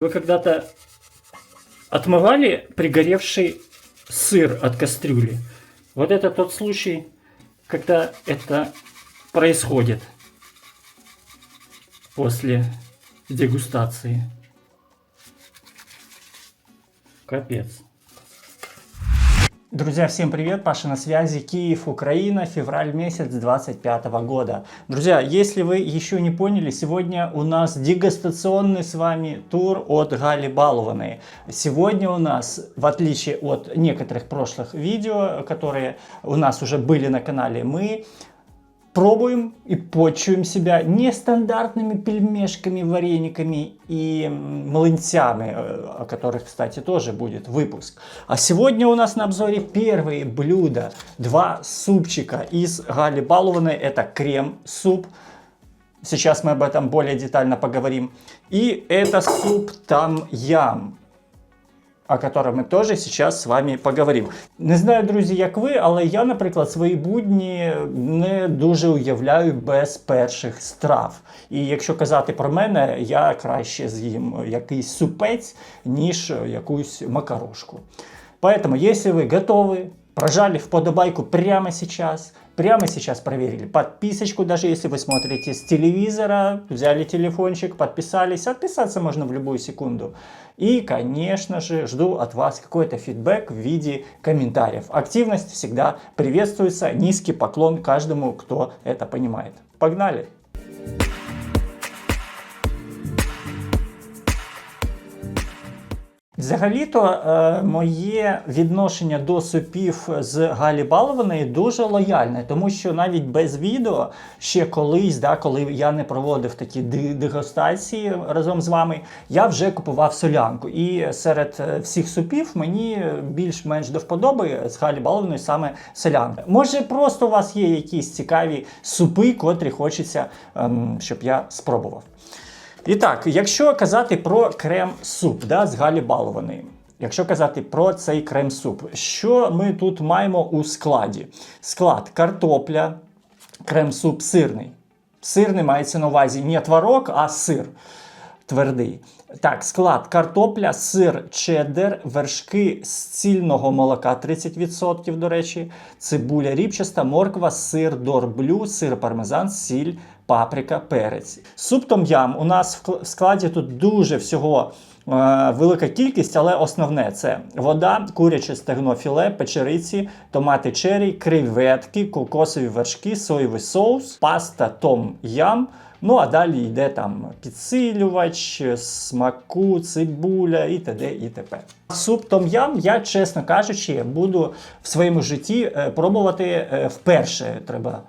Вы когда-то отмывали пригоревший сыр от кастрюли? Вот это тот случай, когда это происходит после дегустации. Капец. Друзья, всем привет! Паша на связи. Киев, Украина, февраль месяц 25 года. Друзья, если вы еще не поняли, сегодня у нас дегустационный с вами тур от Гали Балованной. Сегодня у нас, в отличие от некоторых прошлых видео, которые у нас уже были на канале, мы пробуем и почуем себя нестандартными пельмешками, варениками и млынцами, э, о которых, кстати, тоже будет выпуск. А сегодня у нас на обзоре первые блюда. Два супчика из Гали. Это крем-суп. Сейчас мы об этом более детально поговорим. И это суп там-ям о котором ми теж зараз з вами поговоримо. Не знаю, друзі, як ви, але я, наприклад, свої будні не дуже уявляю без перших страв. І якщо казати про мене, я краще з'їм якийсь супець, ніж якусь макарошку. Поэтому, если вы готовы, прожали вподобайку прямо сейчас, прямо сейчас проверили подписочку, даже если вы смотрите с телевизора, взяли телефончик, подписались, отписаться можно в любую секунду. И, конечно же, жду от вас какой-то фидбэк в виде комментариев. Активность всегда приветствуется, низкий поклон каждому, кто это понимает. Погнали! Взагалі-то е, моє відношення до супів з Галі Балованої дуже лояльне, тому що навіть без відео ще колись, да, коли я не проводив такі дегустації разом з вами, я вже купував солянку. І серед е, всіх супів мені більш-менш до вподоби з Галі Балованої саме солянка. Може, просто у вас є якісь цікаві супи, котрі хочеться, ем, щоб я спробував. І так, якщо казати про крем-суп да, з якщо казати про цей крем-суп, що ми тут маємо у складі? Склад картопля, крем-суп сирний. Сирний мається на увазі не творог, а сир твердий. Так, склад картопля, сир чеддер, вершки з цільного молока 30%, до речі, цибуля ріпчаста, морква, сир дорблю, сир пармезан, сіль, паприка, перець. Суп том-ям у нас в складі тут дуже всього е, велика кількість, але основне це вода, куряче стегно філе, печериці, томати черрі, креветки, кокосові вершки, соєвий соус, паста том-ям. Ну, а далі йде там підсилювач, смаку, цибуля і т.д. і т.п. Суп том-ям, я, чесно кажучи, буду в своєму житті е, пробувати е, вперше. Треба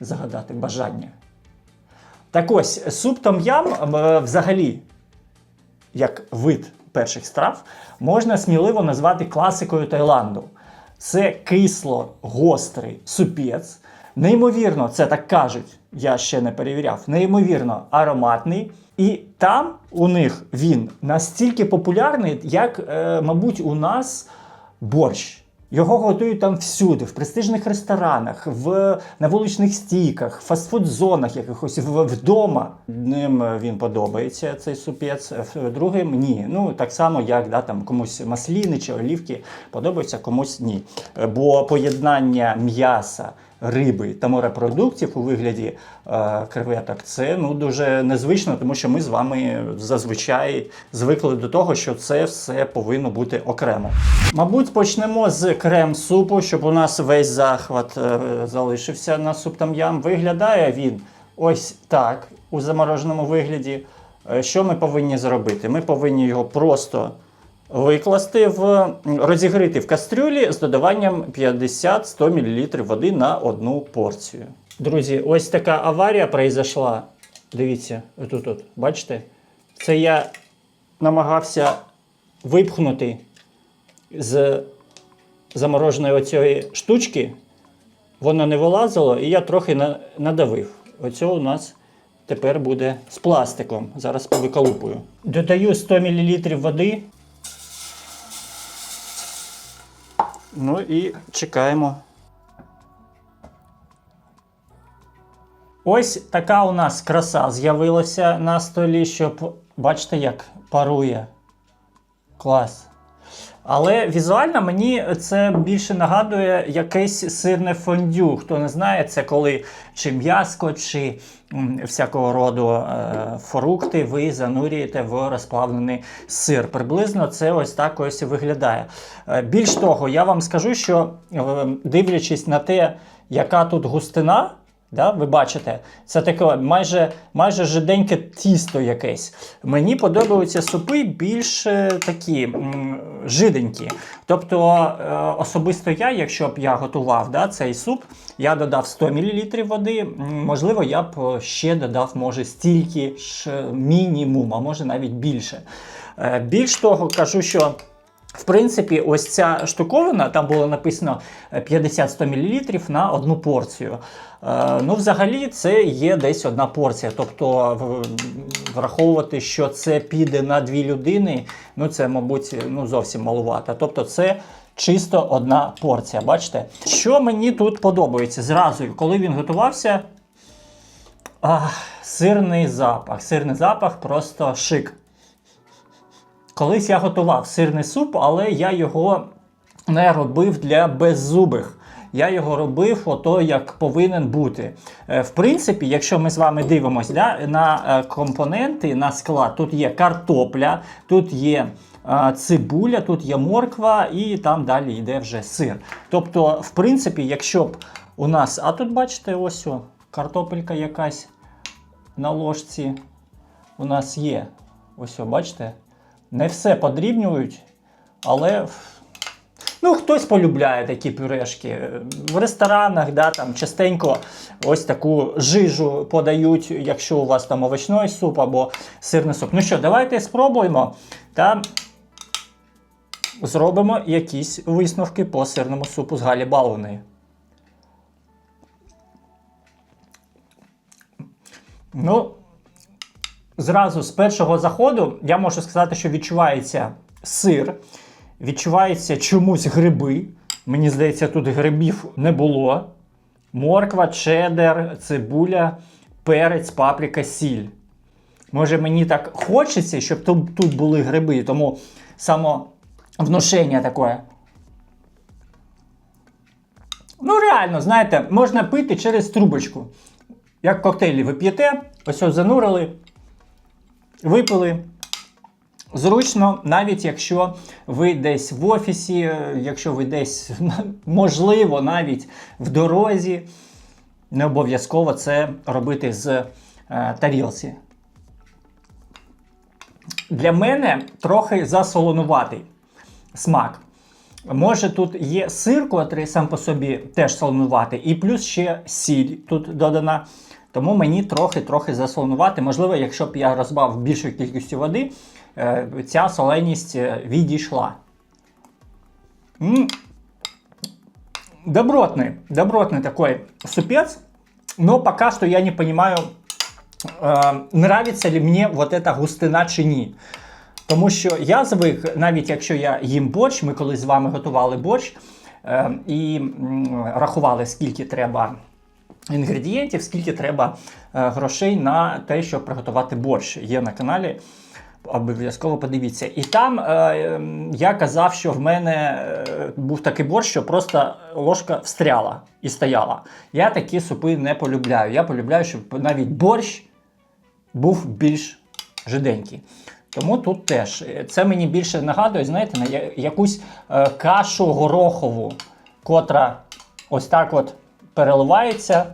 загадати бажання. Так ось, суп том-ям е, взагалі, як вид перших страв, можна сміливо назвати класикою Таїланду. Це кисло-гострий супець. Неймовірно, це так кажуть, я ще не перевіряв. Неймовірно ароматний. І там у них він настільки популярний, як, е, мабуть, у нас борщ. Його готують там всюди, в престижних ресторанах, в, на вуличних стійках, фастфуд-зонах якихось вдома. Ним він подобається, цей супець. Другим ні. Ну так само, як да, там комусь масліни чи олівки подобаються, комусь ні. Е, Бо поєднання м'яса, риби та морепродуктів у вигляді е, креветок це ну дуже незвично, тому що ми з вами зазвичай звикли до того, що це все повинно бути окремо. Мабуть, почнемо з крем-супу, щоб у нас весь захват е, залишився на суп там-ям. Виглядає він ось так у замороженому вигляді. Е, Що ми повинні зробити? Ми повинні його просто викласти в розігріти в кастрюлі з додаванням 50-100 мл води на одну порцію. Друзі, ось така аварія произошла. Дивіться, отут, от, бачите? Це я намагався випхнути з замороженої оцієї штучки. Воно не вилазило, і я трохи надавив. Оце у нас тепер буде з пластиком. Зараз повиколупую. Додаю 100 мл води. Ну і чекаємо. Ось така у нас краса з'явилася на столі, щоб бачите, як парує Клас. Але візуально мені це більше нагадує якесь сирне фондю. Хто не знає, це коли чи м'яско, чи всякого роду е, фрукти ви занурюєте в розплавлений сир. Приблизно це ось так ось виглядає. Е, більш того, я вам скажу, що е, дивлячись на те, яка тут густина. Да, ви бачите, це таке майже майже жиденьке тісто якесь. Мені подобаються супи більш е, такі м, жиденькі. Тобто, е, особисто я, якщо б я готував да, цей суп, я додав 100 мл води. Можливо, я б е, ще додав, може, стільки ж е, мінімум, а може навіть більше. Е, Більш того, кажу, що. В принципі, ось ця штуковина, там було написано е, 50-100 мл на одну порцію. Е, ну, взагалі, це є десь одна порція. Тобто, враховувати, що це піде на дві людини, ну це, мабуть, ну, зовсім малувато. Тобто, це чисто одна порція. Бачите? Що мені тут подобається? Зразу, коли він готувався, ах, сирний запах. Сирний запах просто шик. Колись я готував сирний суп, але я його не робив для беззубих. Я його робив ото, як повинен бути. Е, В принципі, якщо ми з вами дивимося да, на е, компоненти, на склад, тут є картопля, тут є е, цибуля, тут є морква і там далі йде вже сир. Тобто, в принципі, якщо б у нас, а тут бачите, ось о, картопелька якась на ложці у нас є. Ось, о, бачите? Не все подрібнюють, але ну, хтось полюбляє такі пюрешки. В ресторанах да, там, частенько ось таку жижу подають, якщо у вас там овочний суп або сирний суп. Ну що, давайте спробуємо та зробимо якісь висновки по сирному супу з Галі Баловної. Ну, зразу з першого заходу я можу сказати, що відчувається сир, відчувається чомусь гриби. Мені здається, тут грибів не було. Морква, чеддер, цибуля, перець, паприка, сіль. Може, мені так хочеться, щоб тут, були гриби, тому само внушення таке. Ну, реально, знаєте, можна пити через трубочку. Як коктейлі ви п'єте, ось занурили, випили. Зручно, навіть якщо ви десь в офісі, е, якщо ви десь, можливо, навіть в дорозі, не обов'язково це робити з е, тарілці. Для мене трохи засолонуватий смак. Може, тут є сир, котрий сам по собі теж солонуватий, і плюс ще сіль тут додана. Тому мені трохи-трохи засолонувати. Можливо, якщо б я розбав більшою кількістю води, е, ця соленість е, відійшла. М. Добротный, добротный такой супец, но пока что я не понимаю, э, нравится ли мені вот эта густина чи ні. Тому що я звик, навіть якщо я їм борщ, ми колись з вами готували борщ е, і м, рахували, скільки треба інгредієнтів, скільки треба е, грошей на те, щоб приготувати борщ. Є на каналі. Обов'язково подивіться. І там е, я казав, що в мене е, був такий борщ, що просто ложка встряла і стояла. Я такі супи не полюбляю. Я полюбляю, щоб навіть борщ був більш жиденький. Тому тут теж Е, це мені більше нагадує, знаєте, на якусь е, кашу горохову, котра ось так от переливається.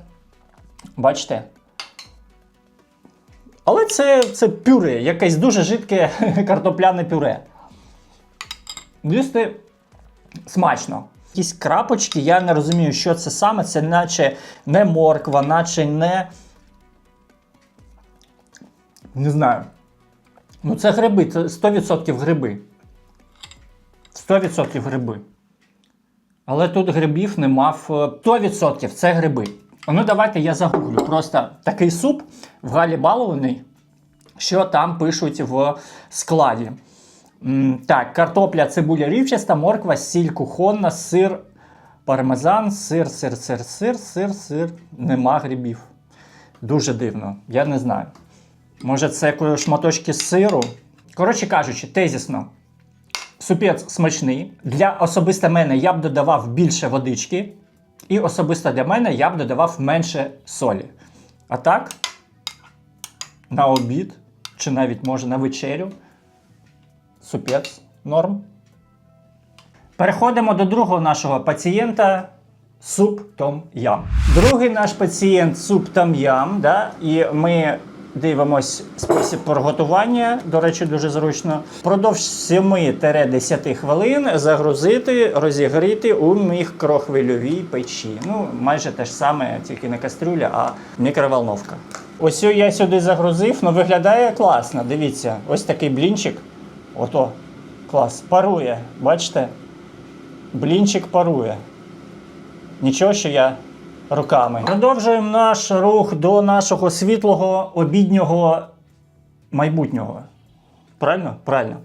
Бачите? Але це, це пюре, якесь дуже жидке картопляне пюре. Їсти смачно. Якісь крапочки, я не розумію, що це саме. Це наче не морква, наче не. Не знаю. Ну, це гриби, це 100% гриби. 100% гриби. Але тут грибів нема в 100% це гриби. Ну, давайте я загуглю. Просто такий суп в Галі Балований, що там пишуть в складі. Так, картопля, цибуля рівчаста, морква, сіль кухонна, сир, пармезан, сир, сир, сир, сир, сир, сир. Нема грибів. Дуже дивно, я не знаю. Може, це шматочки сиру. Коротше кажучи, тезісно. Супець смачний. Для особисто мене я б додавав більше водички. І особисто для мене я б додавав менше солі. А так, на обід, чи навіть може на вечерю. Супець норм. Переходимо до другого нашого пацієнта. Суп том ям. Другий наш пацієнт суп том ям. Да? І ми дивимось спосіб приготування. До речі, дуже зручно. Продовж 7-10 хвилин загрузити, розігріти у мікрохвильовій печі. Ну, майже те ж саме, тільки не кастрюля, а мікроволновка. Ось я сюди загрузив, ну виглядає класно. Дивіться, ось такий блінчик. Ото, клас, парує. Бачите? Блінчик парує. Нічого, що я руками. Продовжуємо наш рух до нашого світлого обіднього майбутнього. Правильно? Правильно.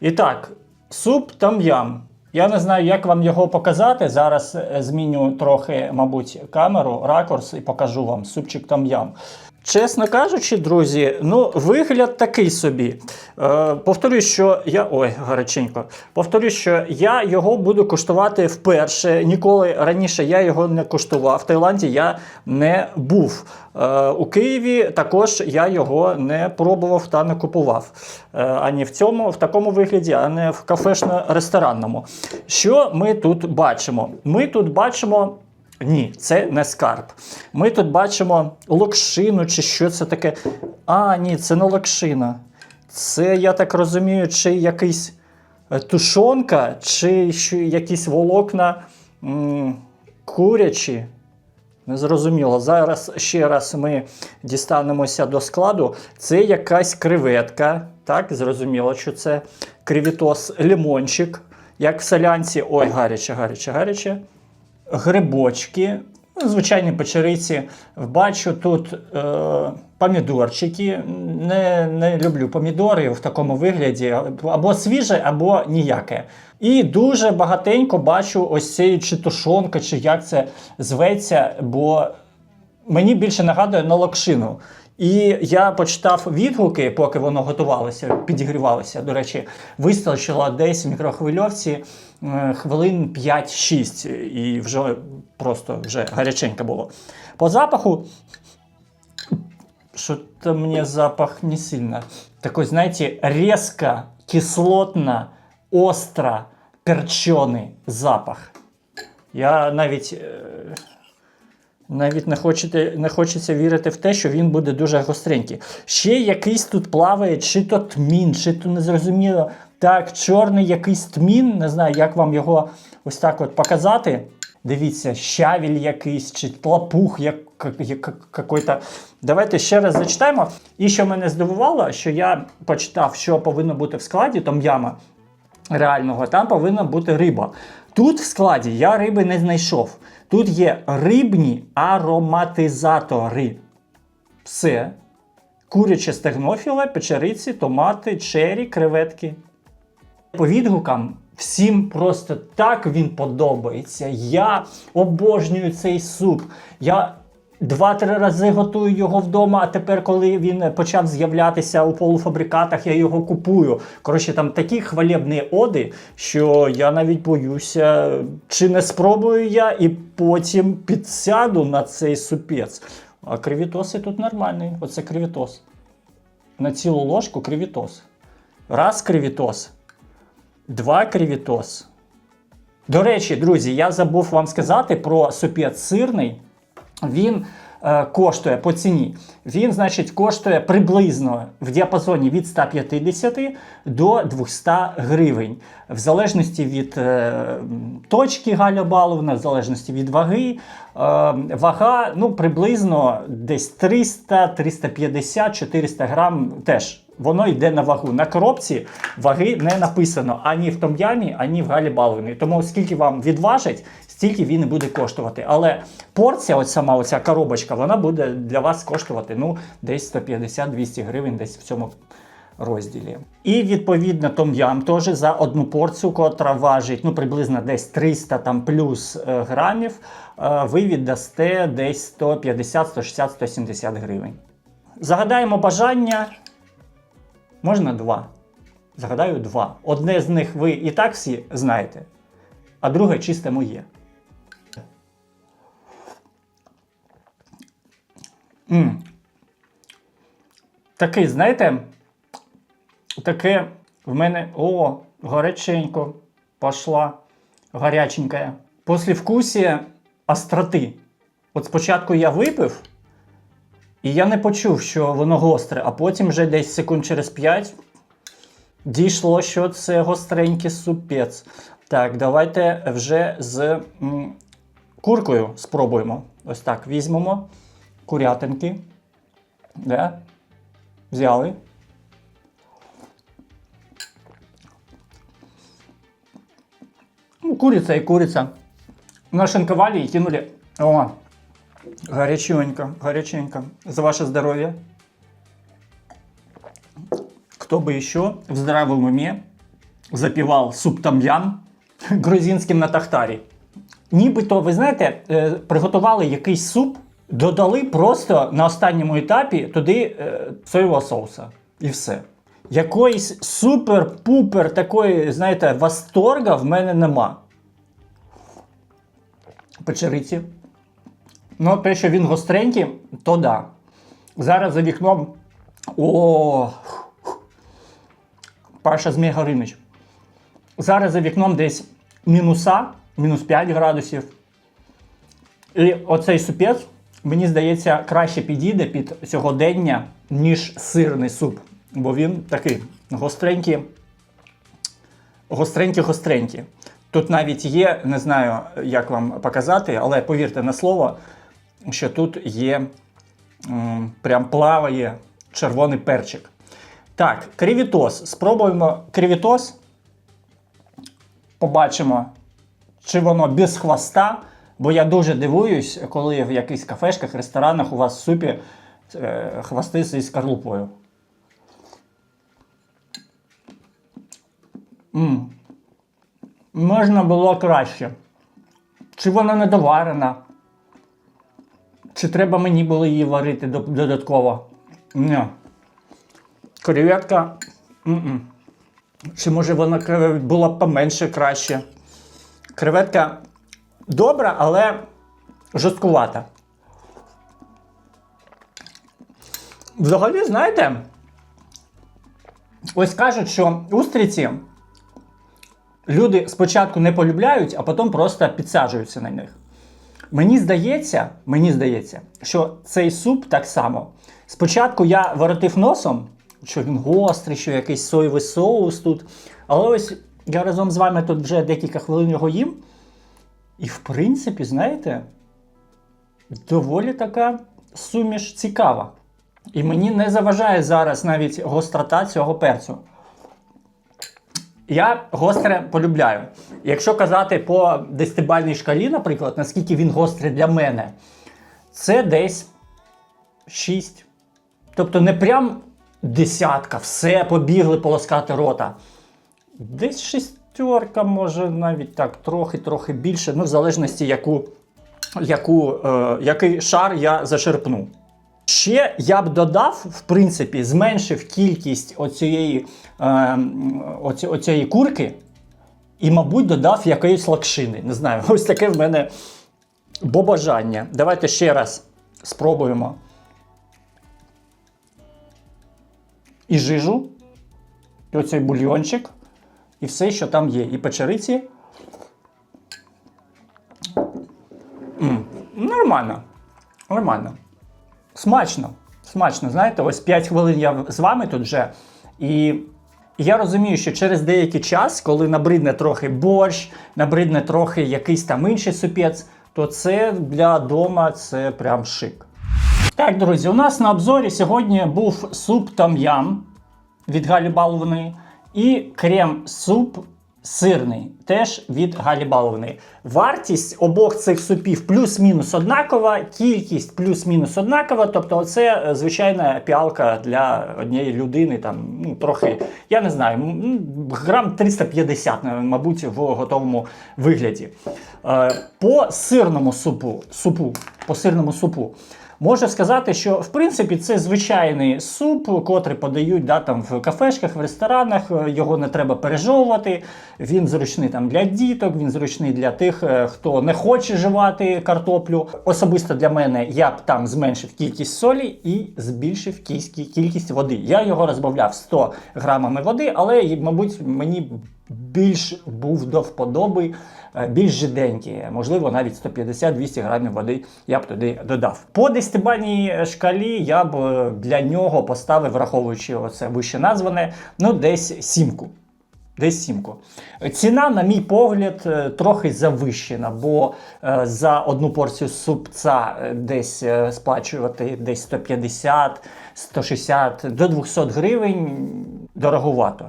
І так, суп там-ям. Я не знаю, як вам його показати. Зараз е, зміню трохи, мабуть, камеру, ракурс і покажу вам супчик там-ям. Чесно кажучи, друзі, ну вигляд такий собі. Е, повторюю, що я. Ой, гаряченько. Повторюю, що я його буду куштувати вперше. Ніколи раніше я його не куштував. В Таїланді я не був. Е, у Києві також я його не пробував та не купував. Е, ані в цьому, в такому вигляді, а не в кафешно-ресторанному. Що ми тут бачимо? Ми тут бачимо. Ні, це не скарб. Ми тут бачимо локшину, чи що це таке. А, ні, це не локшина. Це, я так розумію, чи якийсь е, тушонка, чи якісь волокна м, курячі. Незрозуміло. Зараз ще раз ми дістанемося до складу. Це якась креветка. Так, зрозуміло, що це кривітос, лимончик, як в солянці. Ой, гаряче, гаряче, гаряче грибочки, ну, звичайні печериці. Бачу тут е, помідорчики. Не, не люблю помідори в такому вигляді. Або свіже, або ніяке. І дуже багатенько бачу ось цієї чи тушонка, чи як це зветься, бо мені більше нагадує на локшину. І я почитав відгуки, поки воно готувалося, підігрівалося. До речі, вистачило десь в мікрохвильовці е, хвилин 5-6, і вже просто вже гаряченько було. По запаху, что-то мне запах не сильно. Такой, знаете, резко, кислотно, остро, перчений запах. Я навіть. Навіть не, хочете, не хочеться вірити в те, що він буде дуже гостренький. Ще якийсь тут плаває, чи то тмін, чи то незрозуміло. Так, чорний якийсь тмін, не знаю, як вам його ось так от показати. Дивіться, щавіль якийсь, чи тлапух як, як, какой-то. Давайте ще раз зачитаємо. І що мене здивувало, що я почитав, що повинно бути в складі том'яма реального, там повинна бути риба. Тут в складі я риби не знайшов. Тут є рибні ароматизатори. Все. Куряче стегнофіле, печериці, томати, чері, креветки. По відгукам всім просто так він подобається. Я обожнюю цей суп. Я два-три рази готую його вдома, а тепер, коли він почав з'являтися у полуфабрикатах, я його купую. Коротше, там такі хвалебні оди, що я навіть боюся, чи не спробую я і потім підсяду на цей супець. А кривітоси тут нормальний. Оце кривітос. На цілу ложку кривітос. Раз кривітос. Два кривітос. До речі, друзі, я забув вам сказати про супець сирний. Він е, коштує по ціні. Він, значить, коштує приблизно в діапазоні від 150 до 200 гривень. В залежності від е, точки Галя Баловна, в залежності від ваги. Е, вага ну, приблизно десь 300, 350, 400 грам теж. Воно йде на вагу. На коробці ваги не написано ані в том'ямі, ані в Галі. Тому скільки вам відважить, стільки він і буде коштувати. Але порція, от сама оця коробочка, вона буде для вас коштувати ну, десь 150-200 гривень, десь в цьому розділі. І відповідно том'ям теж за одну порцію, котра важить ну, приблизно десь 300 там, плюс е, грамів, е, ви віддасте десь 150, 160, 170 гривень. Загадаємо бажання. Можна два. Згадаю два. Одне з них ви і так всі знаєте, а друге чисте моє. м Такий, знаєте, таке в мене. О, горяченько пошла. Гаряченька. Послівкусія остроти. От спочатку я випив, і я не почув, що воно гостре, а потім вже десь секунд через 5 дійшло, що це гостренький супець. Так, давайте вже з м, куркою спробуємо. Ось так візьмемо курятинки. Да? Взяли. Ну, курица и курица. Нашинковали и кинули. О, горяченько, горяченько. За ваше здоровье. Кто бы еще в здравом уме запивал суп там'ян грузинським на тахтарі. Нібито, ви знаєте, е, приготували якийсь суп, додали просто на останньому етапі туди е, соєвого соуса. І все. Якоїсь супер-пупер такої, знаєте, восторга в мене нема. Печериці. Ну, те, що він гостренький, то да. Зараз за вікном. О! Паша Змій Горинич. Зараз за вікном десь мінуса, мінус 5 градусів. І оцей супець, мені здається, краще підійде під сьогодення, ніж сирний суп. Бо він такий гостренький, гостренький-гостренький. Тут навіть є, не знаю, як вам показати, але повірте на слово, що тут є прям плаває червоний перчик. Так, крівітос. Спробуємо крівітос. Побачимо, чи воно без хвоста. Бо я дуже дивуюсь, коли в якихось кафешках, ресторанах у вас в супі е, хвости зі скорлупою. М. Можна було краще. Чи вона не доварена? Чи треба мені було її варити додатково? Ні. Креветка. м-м. Чи може вона була поменше краще? Креветка добра, але жорсткувата. Взагалі, знаєте, ось кажуть, що устриці люди спочатку не полюбляють, а потім просто підсаджуються на них. Мені здається, мені здається, що цей суп так само. Спочатку я воротив носом, що він гострий, що якийсь соєвий соус тут. Але ось я разом з вами тут вже декілька хвилин його їм. І, в принципі, знаєте, доволі така суміш цікава. І мені не заважає зараз навіть гострота цього перцю. Я гостре полюбляю. Якщо казати по десятибальній шкалі, наприклад, наскільки він гострий для мене, це десь 6. Тобто не прям десятка, все побігли полоскати рота. Десь шестерка, може навіть так, трохи-трохи більше, ну, в залежності, яку, яку, е, який шар я зачерпну. Ще я б додав, в принципі, зменшив кількість оцієї, е, оці, оцієї курки і, мабуть, додав якоїсь лакшини. Не знаю, ось таке в мене бобажання. Давайте ще раз спробуємо. І жижу, і оцей бульйончик, і все, що там є. І печериці. М, Нормально. Нормально. Смачно. Смачно, знаєте, ось 5 хвилин я з вами тут вже. І я розумію, що через деякий час, коли набридне трохи борщ, набридне трохи якийсь там інший супець, то це для дома це прям шик. Так, друзі, у нас на обзорі сьогодні був суп там-ям від Галі і крем-суп сирний, теж від Галі Баловної. Вартість обох цих супів плюс-мінус однакова, кількість плюс-мінус однакова. Тобто, це е, звичайна піалка для однієї людини, там, ну, трохи, я не знаю, грам 350, мабуть, в готовому вигляді. Е, По сирному супу, супу, по сирному супу. Можу сказати, що в принципі це звичайний суп, котрий подають да, там, в кафешках, в ресторанах. е, Його не треба пережовувати. Він зручний там для діток, він зручний для тих, е, хто не хоче жувати картоплю. Особисто для мене я б там зменшив кількість солі і збільшив кількість, води. Я його розбавляв 100 грамами води, але, мабуть, мені більш був до вподоби, е, більш жиденький. Можливо, навіть 150-200 грамів води я б туди додав. По десятибальній шкалі я б е, для нього поставив, враховуючи оце вище назване, ну десь сімку. Десь сімку. Ціна, на мій погляд, е, трохи завищена, бо е, за одну порцію супця е, десь е, сплачувати десь 150, 160 до 200 гривень дороговато.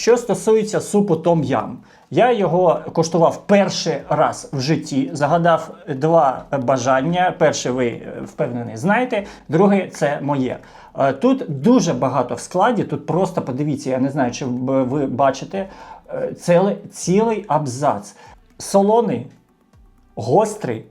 Що стосується супу Том Ям, я його коштував перший раз в житті. Загадав два бажання. Перше, ви е, впевнений, знаєте, друге це моє. Е, Тут дуже багато в складі. Тут просто подивіться, я не знаю, чи ви бачите е, цілий, цілий абзац. Солоний, гострий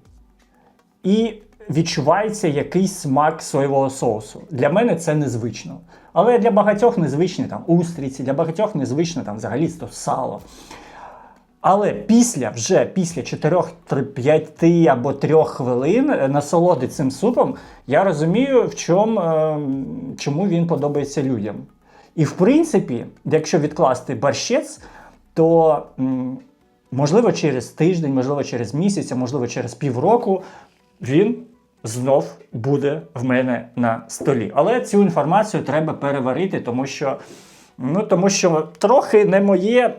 і відчувається якийсь смак соєвого соусу. Для мене це незвично. Але для багатьох незвичні там устриці, для багатьох незвично там взагалі то сало. Але після вже після 4-5 або 3 хвилин е, насолоди цим супом, я розумію, в чому, е, чому він подобається людям. І в принципі, якщо відкласти борщець, то м, можливо через тиждень, можливо, через місяць, можливо через півроку він знов буде в мене на столі. Але цю інформацію треба переварити, тому що. Ну, тому що трохи не моє,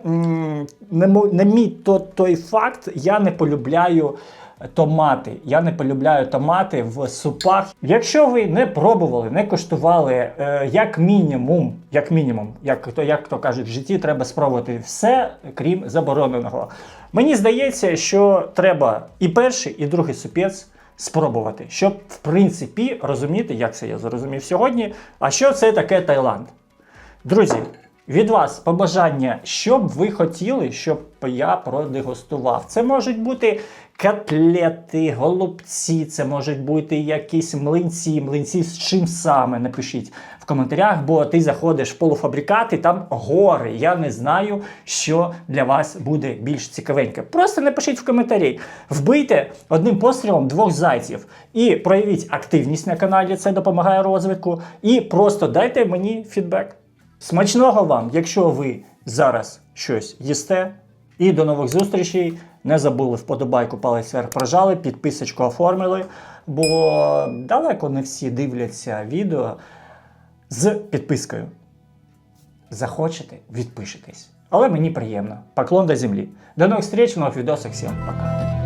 не, мо- не мій то, той факт, я не полюбляю томати. Я не полюбляю томати в супах. Якщо ви не пробували, не коштували, е, як мінімум, як мінімум, як то, як то кажуть, в житті треба спробувати все, крім забороненого. Мені здається, що треба і перший, і другий супець спробувати, щоб в принципі розуміти, як це я зрозумів сьогодні. А що це таке Таїланд? Друзі, від вас побажання, що б ви хотіли, щоб я продегустував. Це можуть бути котлети, голубці, це можуть бути якісь млинці, млинці з чим саме. Напишіть коментарях, бо ти заходиш в полуфабрикати, там гори. Я не знаю, що для вас буде більш цікавеньке. Просто напишіть в коментарі. Вбийте одним пострілом двох зайців і проявіть активність на каналі, це допомагає розвитку. І просто дайте мені фідбек. Смачного вам, якщо ви зараз щось їсте. І до нових зустрічей. Не забули вподобайку палець вверх прожали, підписочку оформили, бо далеко не всі дивляться відео з підпискою. Захочете, відпишитесь. Але мені приємно. Поклон до землі. До нових зустріч, в нових відосах. Всім пока.